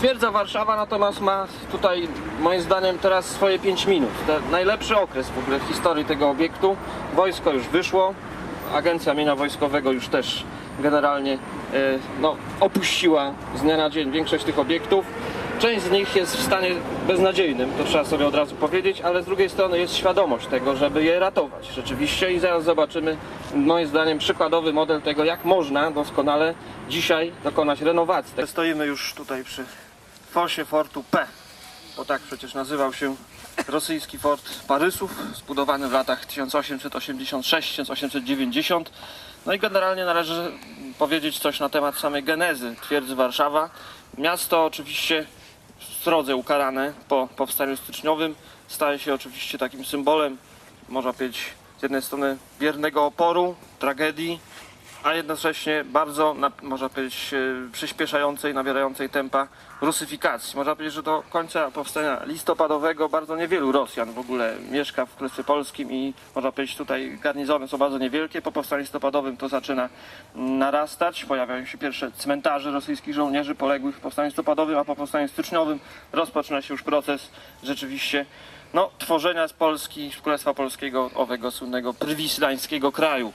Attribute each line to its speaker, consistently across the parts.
Speaker 1: Twierdza Warszawa natomiast ma tutaj moim zdaniem teraz swoje 5 minut. Te najlepszy okres w ogóle w historii tego obiektu. Wojsko już wyszło, Agencja Mienia Wojskowego już też generalnie e, no, opuściła z dnia na dzień większość tych obiektów. Część z nich jest w stanie beznadziejnym, to trzeba sobie od razu powiedzieć, ale z drugiej strony jest świadomość tego, żeby je ratować rzeczywiście i zaraz zobaczymy moim zdaniem przykładowy model tego, jak można doskonale dzisiaj dokonać renowacji. Stoimy już tutaj przy fosie fortu P, bo tak przecież nazywał się rosyjski fort Parysów, zbudowany w latach 1886-1890. No i generalnie należy powiedzieć coś na temat samej genezy twierdzy Warszawa. Miasto oczywiście srodze ukarane po powstaniu styczniowym staje się oczywiście takim symbolem, można powiedzieć, z jednej strony biernego oporu, tragedii, a jednocześnie bardzo, na, można powiedzieć, e, przyspieszającej, nabierającej tempa rusyfikacji. Można powiedzieć, że do końca powstania listopadowego bardzo niewielu Rosjan w ogóle mieszka w Królestwie Polskim i można powiedzieć tutaj garnizony są bardzo niewielkie. Po powstaniu listopadowym to zaczyna mm, narastać. Pojawiają się pierwsze cmentarze rosyjskich żołnierzy poległych w powstaniu listopadowym, a po powstaniu styczniowym rozpoczyna się już proces rzeczywiście no, tworzenia z Polski, z Królestwa Polskiego, owego słynnego prywislańskiego kraju.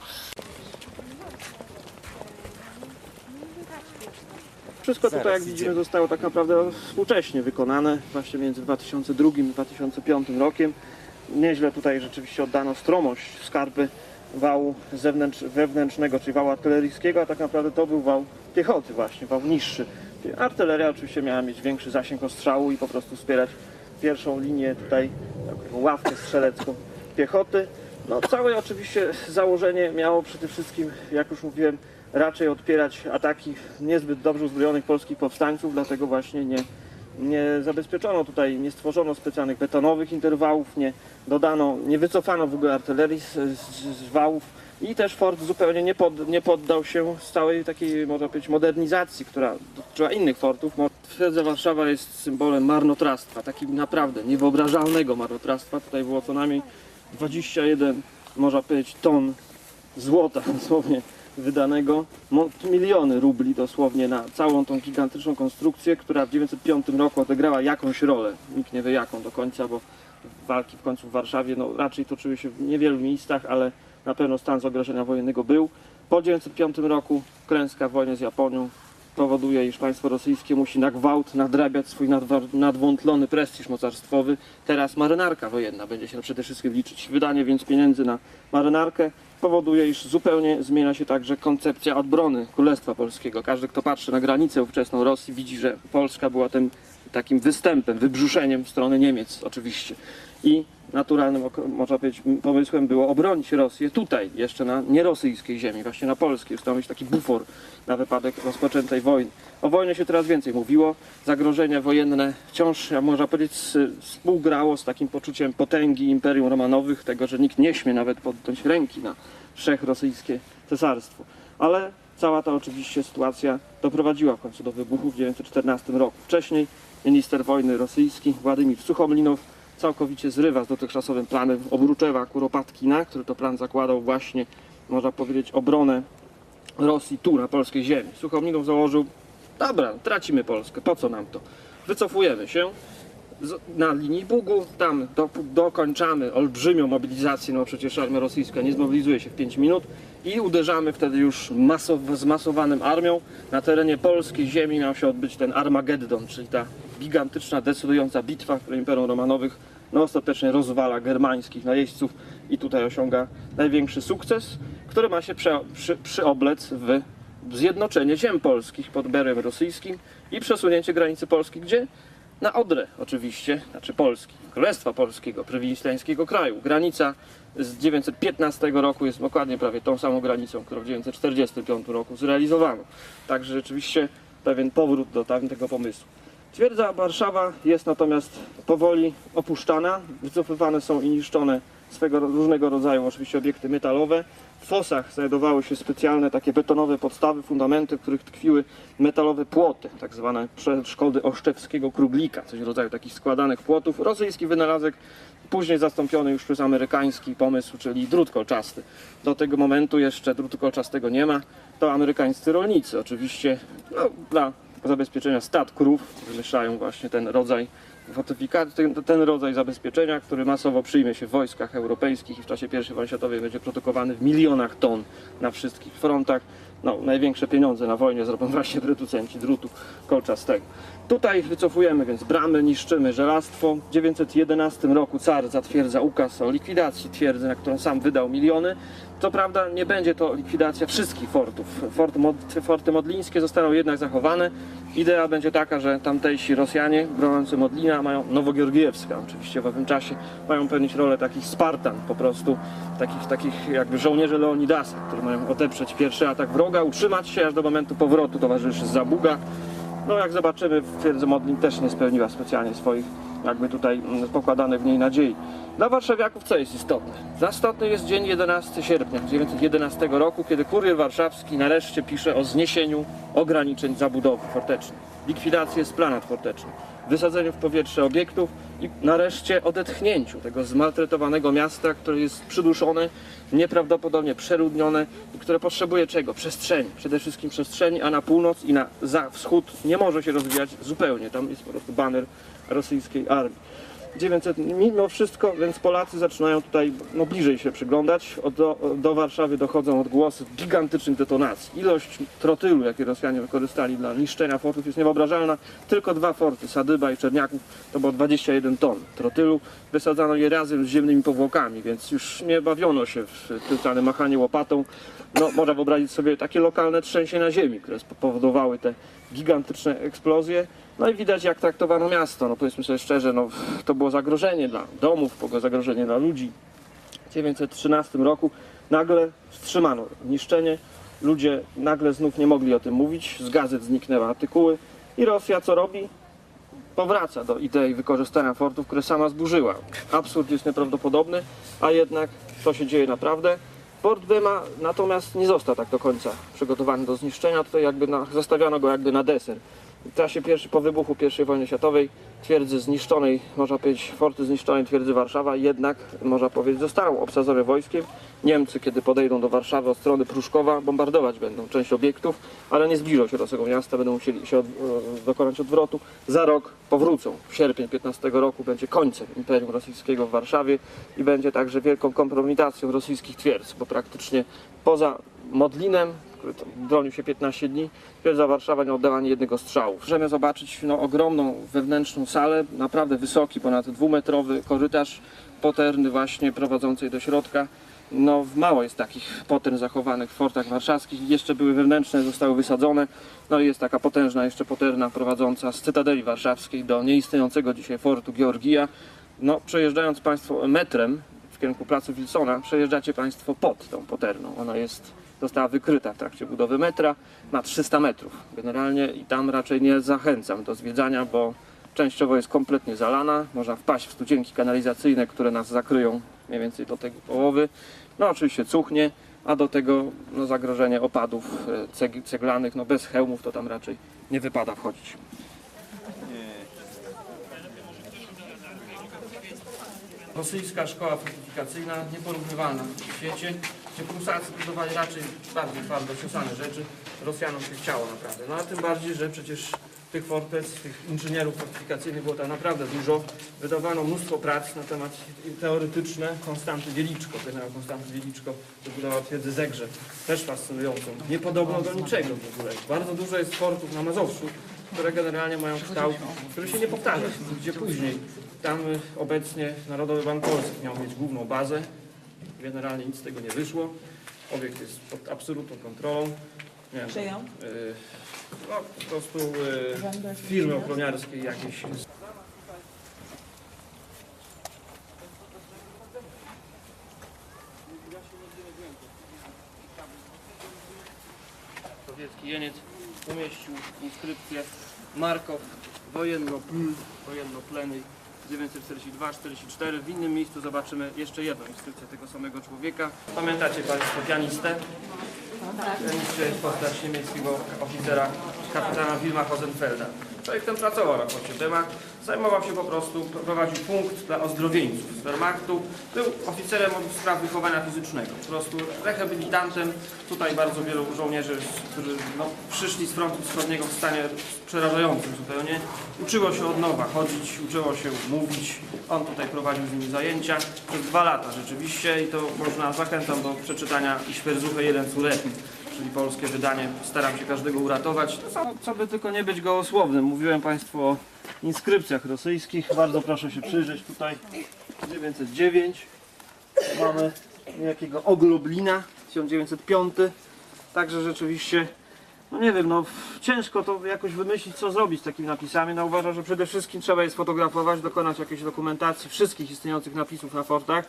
Speaker 1: Wszystko tutaj, jak widzimy, zostało tak naprawdę współcześnie wykonane, właśnie między 2002 i 2005 rokiem. Nieźle tutaj rzeczywiście oddano stromość skarpy wału zewnętrz, wewnętrznego, czyli wału artyleryjskiego, a tak naprawdę to był wał piechoty właśnie, wał niższy. Artyleria oczywiście miała mieć większy zasięg ostrzału i po prostu wspierać pierwszą linię tutaj, taką ławkę strzelecką piechoty. No całe oczywiście założenie miało przede wszystkim, jak już mówiłem, raczej odpierać ataki niezbyt dobrze uzbrojonych polskich powstańców, dlatego właśnie nie, nie zabezpieczono tutaj, nie stworzono specjalnych betonowych interwałów, nie dodano, nie wycofano w ogóle artylerii z, z, z wałów i też fort zupełnie nie, pod, nie poddał się z całej takiej, można powiedzieć, modernizacji, która dotyczyła innych fortów. Twierdza Warszawa jest symbolem marnotrawstwa, takim naprawdę niewyobrażalnego marnotrawstwa. Tutaj było co najmniej 21, można powiedzieć, ton złota dosłownie wydanego, miliony rubli dosłownie na całą tą gigantyczną konstrukcję, która w 1905 roku odegrała jakąś rolę, nikt nie wie jaką do końca, bo walki w końcu w Warszawie no, raczej toczyły się w niewielu miejscach, ale na pewno stan zagrożenia wojennego był. Po 1905 roku klęska w wojnie z Japonią powoduje, iż państwo rosyjskie musi na gwałt nadrabiać swój nadwątlony prestiż mocarstwowy. Teraz marynarka wojenna będzie się przede wszystkim liczyć. Wydanie więc pieniędzy na marynarkę powoduje, iż zupełnie zmienia się także koncepcja obrony Królestwa Polskiego. Każdy, kto patrzy na granicę ówczesną Rosji, widzi, że Polska była tym takim występem, wybrzuszeniem w stronę Niemiec oczywiście. I naturalnym, można powiedzieć, pomysłem było obronić Rosję tutaj, jeszcze na nierosyjskiej ziemi, właśnie na polskiej, ustanowić taki bufor na wypadek rozpoczętej wojny. O wojnie się teraz więcej mówiło, zagrożenie wojenne wciąż, ja można powiedzieć, współgrało z takim poczuciem potęgi Imperium Romanowych, tego, że nikt nie śmie nawet podjąć ręki na wszechrosyjskie cesarstwo. Ale cała ta oczywiście sytuacja doprowadziła w końcu do wybuchu w 1914 roku. Wcześniej minister wojny rosyjski Władimir Suchomlinow całkowicie zrywa z dotychczasowym planem Obruczewa Kuropatkina, który to plan zakładał właśnie, można powiedzieć, obronę Rosji tu, na polskiej ziemi. Suchomlinow założył, dobra, tracimy Polskę, po co nam to? Wycofujemy się na linii Bugu, tam do, dokończamy olbrzymią mobilizację, no przecież armia rosyjska nie zmobilizuje się w 5 minut i uderzamy wtedy już masow, zmasowanym armią. Na terenie polskiej ziemi miał się odbyć ten Armageddon, czyli ta gigantyczna, decydująca bitwa, w której Imperium Romanowych no, ostatecznie rozwala germańskich najeźdźców i tutaj osiąga największy sukces, który ma się prze, przy, przyoblec w zjednoczenie ziem polskich pod berem rosyjskim i przesunięcie granicy Polski, gdzie? Na Odrę oczywiście, znaczy Polski, Królestwa Polskiego, prywileńskiego kraju. Granica z 915 roku jest dokładnie prawie tą samą granicą, którą w 945 roku zrealizowano. Także rzeczywiście pewien powrót do tamtego pomysłu. Twierdza Warszawa jest natomiast powoli opuszczana, wycofywane są i niszczone swego różnego rodzaju oczywiście obiekty metalowe. W fosach znajdowały się specjalne takie betonowe podstawy, fundamenty, w których tkwiły metalowe płoty, tak zwane przeszkody oszczewskiego kruglika, coś w rodzaju takich składanych płotów. Rosyjski wynalazek, później zastąpiony już przez amerykański pomysł, czyli drut kolczasty. Do tego momentu jeszcze drutu kolczastego nie ma. To amerykańscy rolnicy, oczywiście no, dla zabezpieczenia statków, wymieszają właśnie ten rodzaj fortyfikacji, ten, ten rodzaj zabezpieczenia, który masowo przyjmie się w wojskach europejskich i w czasie I wojny światowej będzie produkowany w milionach ton na wszystkich frontach. No, największe pieniądze na wojnie zrobią właśnie producenci drutu kolczastego. Tutaj wycofujemy więc bramy, niszczymy żelastwo. W 911 roku car zatwierdza ukaz o likwidacji twierdzy, na którą sam wydał miliony. Co prawda nie będzie to likwidacja wszystkich fortów. Fort Mod, forty modlińskie zostaną jednak zachowane. Idea będzie taka, że tamtejsi Rosjanie broniący Modlina mają, Nowogeorgiewska oczywiście w owym czasie, mają pełnić rolę takich Spartan po prostu, takich, takich jakby żołnierzy Leonidasa, którzy mają odeprzeć pierwszy atak wroga, utrzymać się aż do momentu powrotu towarzyszy Zabuga. No jak zobaczymy, twierdza Modlin też nie spełniła specjalnie swoich jakby tutaj mm, pokładanych w niej nadziei. Dla warszawiaków co jest istotne? Istotny jest dzień 11 sierpnia 1911 roku, kiedy kurier warszawski nareszcie pisze o zniesieniu ograniczeń zabudowy fortecznej, likwidacji splanat fortecznych, wysadzeniu w powietrze obiektów i nareszcie odetchnięciu tego zmaltretowanego miasta, które jest przyduszone, nieprawdopodobnie przerudnione i które potrzebuje czego? Przestrzeni, przede wszystkim przestrzeni, a na północ i na za wschód nie może się rozwijać zupełnie. Tam jest po prostu baner rosyjskiej armii. 900, mimo wszystko, więc Polacy zaczynają tutaj no, bliżej się przyglądać. Od, do, do Warszawy dochodzą odgłosy gigantycznych detonacji. Ilość trotylu, jakie Rosjanie wykorzystali dla niszczenia fortów jest niewyobrażalna. Tylko dwa forty, Sadyba i Czerniaków, to było 21 ton trotylu. Wysadzano je razem z ziemnymi powłokami, więc już nie bawiono się w tyltane machanie łopatą. No, można wyobrazić sobie takie lokalne trzęsienia ziemi, które spowodowały te gigantyczne eksplozje. No i widać jak traktowano miasto. No powiedzmy sobie szczerze, no, to było zagrożenie dla domów, było zagrożenie dla ludzi. W 1913 roku nagle wstrzymano niszczenie. Ludzie nagle znów nie mogli o tym mówić. Z gazet zniknęły artykuły. I Rosja co robi? Powraca do idei wykorzystania fortów, które sama zburzyła. Absurd jest nieprawdopodobny, a jednak to się dzieje naprawdę. Port Byma natomiast nie został tak do końca przygotowany do zniszczenia. Tutaj jakby na, zostawiono go jakby na deser. W czasie pierwszy, po wybuchu I wojny światowej twierdzy zniszczonej, można powiedzieć, forty zniszczonej twierdzy Warszawa jednak, można powiedzieć, zostaną obsadzone wojskiem. Niemcy, kiedy podejdą do Warszawy od strony Pruszkowa, bombardować będą część obiektów, ale nie zbliżą się do tego miasta, będą musieli się od, e, dokonać odwrotu. Za rok powrócą. W sierpień 15 roku będzie końcem Imperium Rosyjskiego w Warszawie i będzie także wielką kompromitacją rosyjskich twierdz, bo praktycznie poza Modlinem, bronił się 15 dni, twierdza Warszawa nie oddała ani jednego strzału. Możemy zobaczyć no, ogromną wewnętrzną salę, naprawdę wysoki, ponad dwumetrowy korytarz poterny właśnie prowadzący do środka. No, mało jest takich potern zachowanych w fortach warszawskich. Jeszcze były wewnętrzne, zostały wysadzone. No i jest taka potężna, jeszcze poterna prowadząca z Cytadeli Warszawskiej do nieistniejącego dzisiaj fortu Georgija. No, przejeżdżając Państwo metrem w kierunku placu Wilsona, przejeżdżacie Państwo pod tą poterną. Ona jest, została wykryta w trakcie budowy metra, ma 300 metrów generalnie i tam raczej nie zachęcam do zwiedzania, bo częściowo jest kompletnie zalana. Można wpaść w studzienki kanalizacyjne, które nas zakryją mniej więcej do tego połowy. No oczywiście cuchnie, a do tego no, zagrożenie opadów e, ceg- ceglanych, no bez hełmów to tam raczej nie wypada wchodzić. Rosyjska szkoła fortyfikacyjna nieporównywalna w świecie, gdzie Prusacy budowali raczej bardziej twardo ciosane rzeczy. Rosjanom się chciało naprawdę. No a tym bardziej, że przecież tych fortec, tych inżynierów fortyfikacyjnych było tam naprawdę dużo. Wydawano mnóstwo prac na temat teoretyczne. Konstanty Wieliczko, generał Konstanty Wieliczko wybudował twierdzę Zegrzeb, też fascynującą. Niepodobną do niczego w ogóle. Bardzo dużo jest fortów na Mazowszu, które generalnie mają kształt, który się nie powtarza, gdzie później. Tam obecnie Narodowy Bank Polski miał mieć główną bazę. Generalnie nic z tego nie wyszło. Obiekt jest pod absolutną kontrolą. Nie wiem,
Speaker 2: Czyją?
Speaker 1: y, no, po prostu y, firmy ochroniarskiej jakiejś. Sowiecki jeniec umieścił inskrypcję Markow wojenno wojennopleny 942-44. W innym miejscu zobaczymy jeszcze jedną inskrypcję tego samego człowieka. Pamiętacie Państwo pianistę? Pianistę jest postać niemieckiego oficera kapitana Wilma Hosenfelda. Człowiek ten pracował na pocie Dyma, zajmował się po prostu, prowadził punkt dla ozdrowieńców z Wehrmachtu, był oficerem od spraw wychowania fizycznego, po prostu rehabilitantem. Tutaj bardzo wielu żołnierzy, którzy no, przyszli z frontu wschodniego w stanie przerażającym zupełnie, uczyło się od nowa chodzić, uczyło się mówić. On tutaj prowadził z nimi zajęcia przez dwa lata rzeczywiście i to można, zachęcam do przeczytania i Śwerzuchy jeden Surepi czyli polskie wydanie. Staram się każdego uratować. Co by tylko nie być gołosłownym. Mówiłem Państwu o inskrypcjach rosyjskich. Bardzo proszę się przyjrzeć tutaj. 909. Mamy jakiego Ogloblina 1905. Także rzeczywiście, no nie wiem, no ciężko to jakoś wymyślić, co zrobić z takimi napisami. No uważam, że przede wszystkim trzeba je sfotografować, dokonać jakiejś dokumentacji wszystkich istniejących napisów na fortach.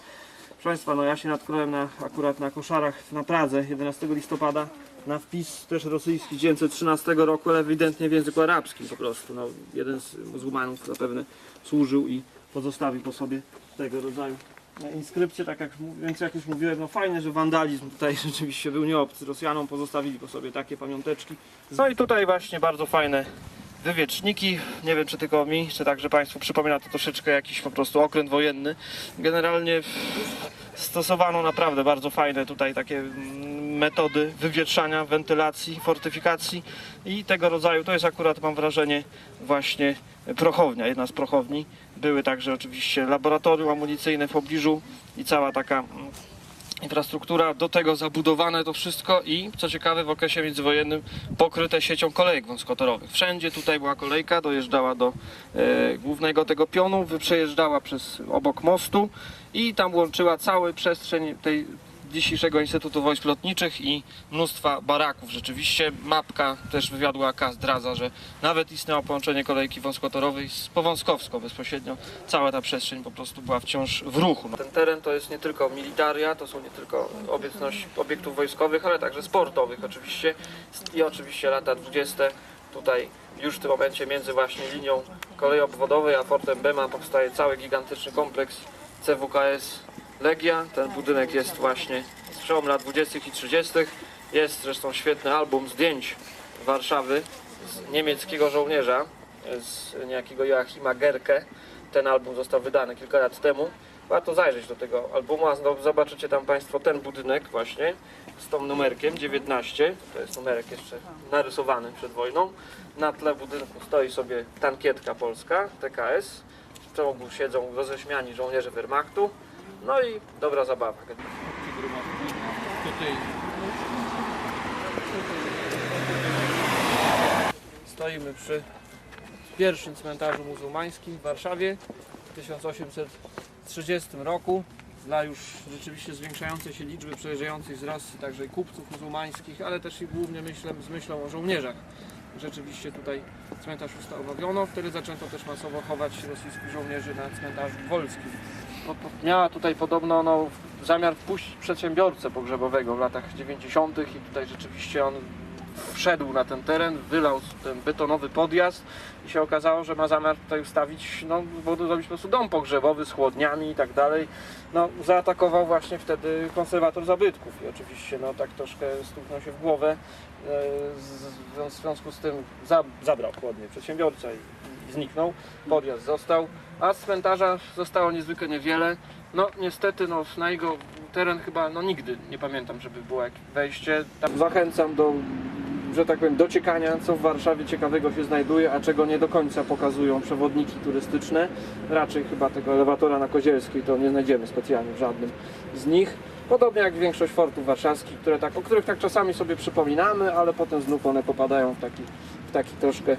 Speaker 1: Proszę Państwa, no ja się natknąłem na, akurat na koszarach na Pradze 11 listopada na wpis też rosyjski z 1913 roku, ale ewidentnie w języku arabskim po prostu. No, jeden z muzułmanów zapewne służył i pozostawił po sobie tego rodzaju e, inskrypcje, tak jak, więc jak już mówiłem, no fajne, że wandalizm tutaj rzeczywiście był nieobcy. Rosjanom pozostawili po sobie takie pamiąteczki. No i tutaj właśnie bardzo fajne wywieczniki. Nie wiem, czy tylko mi, czy także Państwu przypomina to troszeczkę jakiś po prostu okręt wojenny. Generalnie stosowano naprawdę bardzo fajne tutaj takie mm, metody wywietrzania, wentylacji, fortyfikacji i tego rodzaju. To jest akurat, mam wrażenie, właśnie prochownia, jedna z prochowni. Były także oczywiście laboratorium amunicyjne w pobliżu i cała taka mm, infrastruktura, do tego zabudowane to wszystko i co ciekawe w okresie międzywojennym pokryte siecią kolejek wąskotorowych. Wszędzie tutaj była kolejka, dojeżdżała do e, głównego tego pionu, przejeżdżała przez obok mostu i tam łączyła cały przestrzeń tej dzisiejszego Instytutu Wojsk Lotniczych i mnóstwa baraków. Rzeczywiście mapka też wywiadu AK zdradza, że nawet istniało połączenie kolejki wąskotorowej z Powązkowską bezpośrednio. Cała ta przestrzeń po prostu była wciąż w ruchu. Ten teren to jest nie tylko militaria, to są nie tylko obecność obiektów wojskowych, ale także sportowych oczywiście i oczywiście lata 20. Tutaj już w tym momencie między właśnie linią kolei obwodowej a fortem Bema powstaje cały gigantyczny kompleks CWKS Legia. Ten budynek jest właśnie z przełomu lat 20. i 30. Jest zresztą świetny album zdjęć Warszawy z niemieckiego żołnierza, z niejakiego Joachima Gerke. Ten album został wydany kilka lat temu. Warto zajrzeć do tego albumu, a zobaczycie tam Państwo ten budynek właśnie z tą numerkiem 19. To jest numerek jeszcze narysowany przed wojną. Na tle budynku stoi sobie tankietka polska, TKS. W czołgu siedzą roześmiani żołnierze Wehrmachtu. No i dobra zabawa. Stoimy przy pierwszym cmentarzu muzułmańskim w Warszawie w 1830 roku. Dla już rzeczywiście zwiększającej się liczby przejeżdżających z Rosji, także i kupców muzułmańskich, ale też i głównie myślę, z myślą o żołnierzach. Rzeczywiście tutaj cmentarz ustanowiono, wtedy zaczęto też masowo chować rosyjskich żołnierzy na cmentarzu wolskim. No, miała tutaj podobno no, zamiar wpuścić przedsiębiorcę pogrzebowego w latach 90. i tutaj rzeczywiście on wszedł na ten teren, wylał ten betonowy podjazd i się okazało, że ma zamiar tutaj ustawić, no, zrobić po prostu dom pogrzebowy z chłodniami i tak dalej. No, zaatakował właśnie wtedy konserwator zabytków i oczywiście no, tak troszkę stuknął się w głowę. E, W związku z tym za, zabrał chłodnie przedsiębiorca i zniknął. Podjazd został, a z cmentarza zostało niezwykle niewiele. No niestety no, na jego teren chyba no, nigdy nie pamiętam, żeby było jakieś wejście. Tam zachęcam do, że tak powiem, dociekania, co w Warszawie ciekawego się znajduje, a czego nie do końca pokazują przewodniki turystyczne. Raczej chyba tego elewatora na Kozielskiej to nie znajdziemy specjalnie w żadnym z nich. Podobnie jak większość fortów warszawskich, które tak, o których tak czasami sobie przypominamy, ale potem znów one popadają w taki, w taki troszkę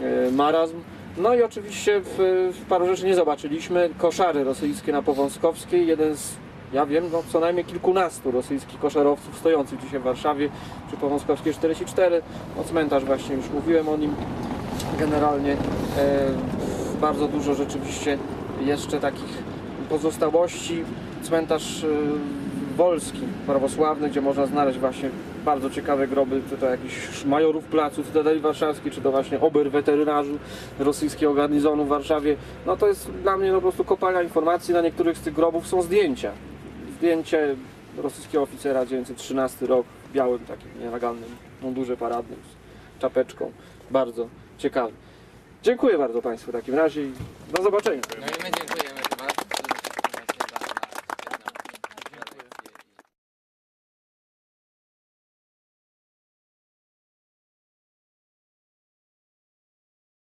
Speaker 1: e, marazm. No i oczywiście w, w paru rzeczy nie zobaczyliśmy. Koszary rosyjskie na Powązkowskiej, jeden z, ja wiem, no co najmniej kilkunastu rosyjskich koszarowców stojących dzisiaj w Warszawie przy Powązkowskiej 44. No cmentarz właśnie, już mówiłem o nim. Generalnie e, bardzo dużo rzeczywiście jeszcze takich pozostałości. Cmentarz e, wolski, prawosławny, gdzie można znaleźć właśnie bardzo ciekawe groby, czy to jakichś majorów placu Cytadeli Warszawskiej, czy to właśnie ober weterynarzy rosyjskiego garnizonu w Warszawie. No to jest dla mnie no, po prostu kopalnia informacji. Na niektórych z tych grobów są zdjęcia. Zdjęcie rosyjskiego oficera 913 rok w białym takim nienagannym mundurze paradnym z czapeczką. Bardzo ciekawy. Dziękuję bardzo Państwu w takim razie i do zobaczenia.
Speaker 3: No